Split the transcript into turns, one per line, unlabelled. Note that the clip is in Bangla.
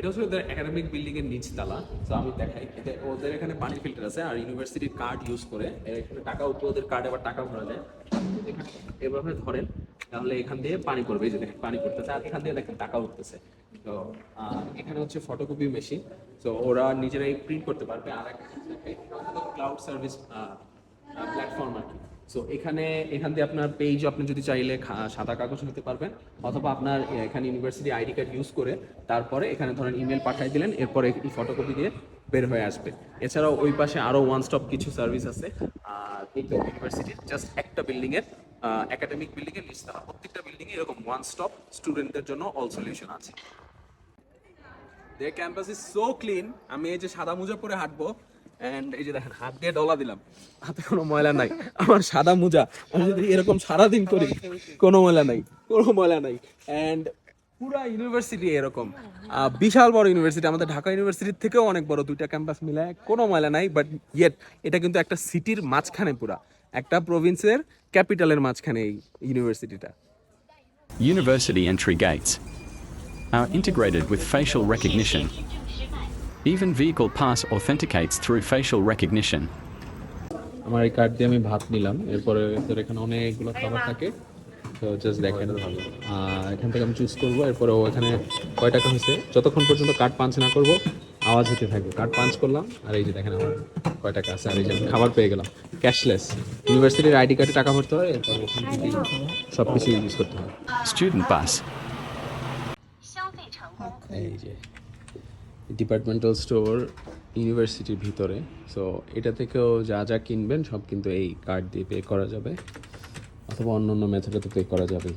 এটা হচ্ছে ওদের একাডেমিক বিল্ডিং এর নিচতলা তো আমি দেখাই। ওদের এখানে পানি ফিল্টার আছে আর ইউনিভার্সিটির কার্ড ইউজ করে এখানে টাকা উঠে ওদের কার্ডে আবার টাকা ভরা যায়। এভাবে ধরেন, তাহলে এখান দিয়ে পানি পড়বে, এই যে দেখেন, পানি পড়তেছে। আর এখান দিয়ে দেখেন টাকা উঠতেছে। তো এখানে হচ্ছে ফটোকপি মেশিন তো ওরা নিজেরাই প্রিন্ট করতে পারবে। আর একটা ক্লাউড সার্ভিস প্ল্যাটফর্ম সো এখানে, এখান দিয়ে আপনার পেজ আপনি যদি চাইলে সাদা কাগজ নিতে পারবেন, অথবা আপনার এখানে ইউনিভার্সিটি আইডি কার্ড ইউজ করে তারপরে এখানে ধরেন ইমেল পাঠিয়ে দিলেন, এরপরে এই ফটোকপি দিয়ে বের হয়ে আসবে। এছাড়াও ওই পাশে আরও ওয়ান স্টপ কিছু সার্ভিস আছে আর ইউনিভার্সিটির জাস্ট একটা বিল্ডিংয়ের একাডেমিক বিল্ডিংয়ের নিচতলা প্রত্যেকটা বিল্ডিংয়ে এরকম ওয়ান স্টপ স্টুডেন্টদের জন্য অল সলিউশন আছে। The campus is so clean আমি এই যে সাদা মোজা পরে হাঁটবো এন্ড এই যে দেখেন, হাত দিয়ে ডলা দিলাম। হাতে কোনো ময়লা নাই। আমার সাদা মোজা, আমি যদি এরকম সারাদিন করি, কোনো ময়লা নাই, কোনো ময়লা নাই। এন্ড পুরা ইউনিভার্সিটি এরকম। বিশাল বড় ইউনিভার্সিটি আমাদের ঢাকা ইউনিভার্সিটির থেকেও অনেক বড় দুইটা ক্যাম্পাস মিলায়। কোনো ময়লা নাই বাট ইয়েট এটা কিন্তু একটা সিটির মাঝখানে পুরা। একটা প্রভিন্সের ক্যাপিটালের মাঝখানে এই ইউনিভার্সিটিটা
University entry gates are integrated with facial recognition. Even vehicle pass authenticates through facial recognition.
আমার এই কার্ড দিয়ে আমি ভাত নিলাম। এরপরে তোর এখানে অনেকগুলো খাবার থাকে। তো জাস্ট দেখেন। এখান থেকে আমি চুজ করব। এরপরে ও এখানে কয় টাকা হয়েছে? যতক্ষণ পর্যন্ত কার্ড পাঞ্চ না করব আওয়াজ হতে থাকবে। কার্ড পাঞ্চ করলাম। আর এই যে দেখেন আমার কয় টাকা আছে। আর এই যে আমি খাবার পেয়ে গেলাম। ক্যাশলেস ইউনিভার্সিটির আইডি কার্ডে টাকা ভরতে হয়। এরপর ওখান থেকে সব কিছু ইউজ করতে হয়।
স্টুডেন্ট পাস
এই যে। ডিপার্টমেন্টাল স্টোর ইউনিভার্সিটির ভিতরে। সো এটা থেকেও যা যা কিনবেন সব কিন্তু এই কার্ড দিয়ে পে করা যাবে। অথবা অন্য অন্য মেথডে তো পে করা যাবে